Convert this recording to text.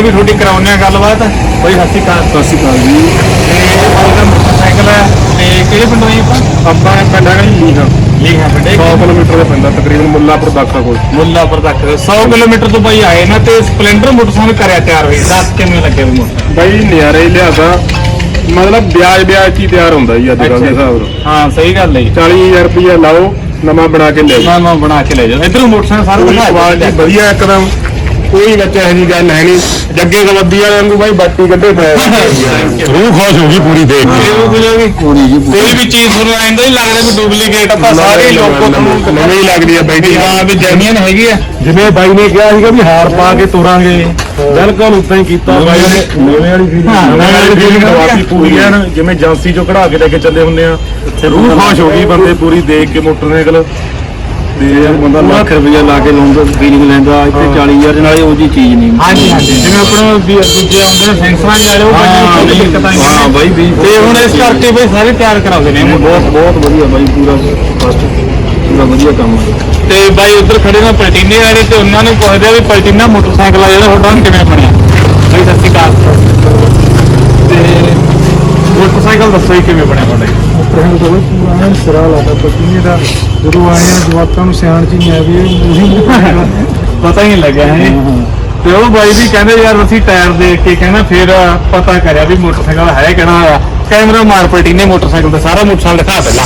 ਨਾਲ ਵੀ ਤੁਹਾਡੀ ਕਰਾਉਂਦੇ ਆ ਗੱਲਬਾਤ। ਬਈ ਸਤਿ ਸ਼੍ਰੀ ਅਕਾਲ। ਸਤਿ ਸ਼੍ਰੀ ਅਕਾਲ ਜੀ। ਤੇ ਮੋਟਰਸਾਈਕਲ ਹੈ ਤੇ ਕਿਹੜੇ ਪਿੰਡੋਂ ਆਏ ਆਪਾਂ? ਆਪਾਂ ਪਿੰਡ ਹੈਗਾ ਜੀ ਲੀਗਾ ਪਿੰਡੇ 100 ਕਿਲੋਮੀਟਰ ਦਾ ਪੈਂਦਾ ਤਕਰੀਬਨ ਮੁੱਲਾਪੁਰ ਦਾਖਾ ਕੋਲ। ਮੁੱਲਾਪੁਰ ਤੱਕ। 100 ਕਿਲੋਮੀਟਰ ਤੋਂ ਬਾਈ ਆਏ ਨਾ ਤੇ ਸਪਲੈਂਡਰ ਮੋਟਰਸਾਈਕਲ ਕਰਿਆ ਤਿਆਰ ਹੋਈ ਦੱਸ ਕਿਵੇਂ ਲੱਗੇ ਮੋਟਰਸਾਈਕਲ? ਬਾਈ ਨਿਆਰੇ ਲਿਆਦਾ। ਮਤਲਬ ਵਿਆਜ ਵਿਆਜ ਕੀ ਤਿਆਰ ਹੁੰਦਾ ਜੀ ਅੱਜ ਕੱਲ੍ਹ ਦੇ ਹਿਸਾਬ ਨਾਲ। ਹਾਂ ਸਹੀ ਗੱਲ ਹੈ ਜੀ। 40000 ਰੁਪਇਆ ਲਾਓ ਨਵਾਂ ਬਣਾ ਕੇ ਲਿਆਓ ਨਾ ਨਾ ਬਣਾ ਕੇ ਲੈ ਜਾਓ। ਇਧਰੋਂ ਮੋਟਰਸਾਈਕਲ ਸਾਰਾ ਦਿਖਾ ਕੁਆਲਿਟੀ ਵਧੀਆ ਇੱਕਦਮ। ਕੋਈ ਵਿੱਚ ਇਹੋ ਜਿਹੀ ਗੱਲ ਹੈ ਨਹੀਂ। ਜੱਗੇ ਕਬੱਡੀ ਵਾਲਿਆਂ ਨੂੰ ਬਾਈ ਬਾਟੀ ਕੱਢੇ ਪਏ। ਰੂਹ ਖੁਸ਼ ਹੋ ਗਈ ਪੂਰੀ ਦੇਖ ਕੇ। ਪੂਰੀ ਜੀ ਕੋਈ ਵੀ ਚੀਜ਼ ਤੁਹਾਨੂੰ ਐਂਦਾ ਹੀ ਲੱਗਦਾ ਵੀ ਡੁਪਲੀਕੇਟ ਆਪਾਂ ਸਾਰੇ ਲੋਕੋ ਤੁਹਾਨੂੰ ਨਵੀਂ ਲੱਗਦੀ ਆ ਵੀ ਹਾਂ ਵੀ ਜੈਨੂਇਨ ਹੈਗੀ ਆ। ਜਿਵੇਂ ਬਾਈ ਨੇ ਕਿਹਾ ਸੀਗਾ ਵੀ ਹਾਰ ਪਾ ਕੇ ਤੁਰਾਂਗੇ। ਬਿਲਕੁਲ ਉਦਾਂ ਹੀ ਕੀਤਾ ਬਾਈ ਨੇ। ਨਵੇਂ ਵਾਲੀ ਫੀਲਿੰਗ ਨਵੇਂ ਵਾਲੀ ਫੀਲਿੰਗ। ਦਵਾਤੀ ਪੂਰੀ। ਐਨ ਜਿਵੇਂ ਏਜੰਸੀ ਚੋਂ ਕਢਾ ਕੇ ਲੈ ਕੇ ਚੱਲੇ ਹੁੰਦੇ ਆ। ਰੂਹ ਖੁਸ਼ ਹੋ ਗਈ ਬੰਦੇ ਪੂਰੀ ਦੇਖ ਕੇ ਮੋਟਰਸਾਈਕਲ। ਤੇ ਬੰਦਾ ਲੱਖ ਰੁਪਇਆ ਲਾ ਕੇ ਲਾਉਂਦਾ ਫੀਲਿੰਗ ਲੈਂਦਾ ਇੱਥੇ 40000 ਨਾਲੇ ਉਹ ਜੀ ਚੀਜ਼ ਨਹੀਂ। ਹਾਂਜੀ ਹਾਂਜੀ। ਜਿਵੇਂ ਆਪਣੇ ਵੀ ਦੂਜੇ ਆਉਂਦੇ ਨੇ ਸੈਂਸਰਾਂ ਵਾਲੇ ਉਹ ਹਾਂ, ਬੜੀ ਦਿੱਕਤ ਆਈ ਹਾਂ, ਬਾਈ, ਵੀ- ਤੇ ਹੁਣ ਇਸ ਕਰਕੇ ਬਈ ਸਾਰੇ ਤਿਆਰ ਕਰਾਉਂਦੇ ਨੇ। ਬਹੁਤ ਬਹੁਤ ਵਧੀਆ ਬਾਈ ਪੂਰਾ ਫਸਟ ਪੂਰਾ ਵਧੀਆ ਕੰਮ ਤੇ ਬਾਈ ਉਧਰ ਖੜੇ ਨੇ ਪਲਟੀਨੇ ਵਾਲੇ ਤੇ ਉਹਨਾਂ ਨੂੰ ਪੁੱਛਦੇ ਆ ਵੀ ਪਲਟੀਨਾ ਮੋਟਰਸਾਈਕਲ ਆ ਜਿਹੜਾ ਤੁਹਾਡਾ ਕਿਵੇਂ ਬਣਿਆ? ਬਾਈ ਸਤਿ ਸ਼੍ਰੀ ਅਕਾਲ ਤੇ ਮੋਟਰਸਾਈਕਲ ਦੱਸੋ ਜੀ ਕਿਵੇਂ ਬਣਿਆ ਤੁਹਾਡਾ ਜੀ? ਪ੍ਰਹਣ ਬਈ ਪੂਰਾ ਐਨ ਸਿਰਾ ਲਾਦਾ ਪਤਨੀ ਦਾ ਜਦੋਂ ਆਏ ਆ ਜਵਾਕਾਂ ਨੂੰ ਸਿਆਣ ਚ ਨਹੀਂ ਆ ਵੀ ਇਹ ਉਹੀ ਪਤਾ ਹੀ ਨਹੀਂ ਲੱਗਿਆ ਹੈ? ਤੇ ਉਹ ਬਾਈ ਵੀ ਕਹਿੰਦੇ ਯਾਰ ਅਸੀਂ ਟਾਇਰ ਦੇਖ ਕੇ ਕਹਿੰਦਾ ਫਿਰ ਪਤਾ ਕਰਿਆ ਵੀ ਮੋਟਰਸਾਈਕਲ ਹੈ ਕਿਹੜਾ ਕੈਮਰਾ ਮਾਰ ਪਲਟੀਨੇ ਮੋਟਰਸਾਈਕਲ ਤੇ ਸਾਰਾ ਮੋਟਰਸਾਈਕਲ ਦਿਖਾ ਪਹਿਲਾਂ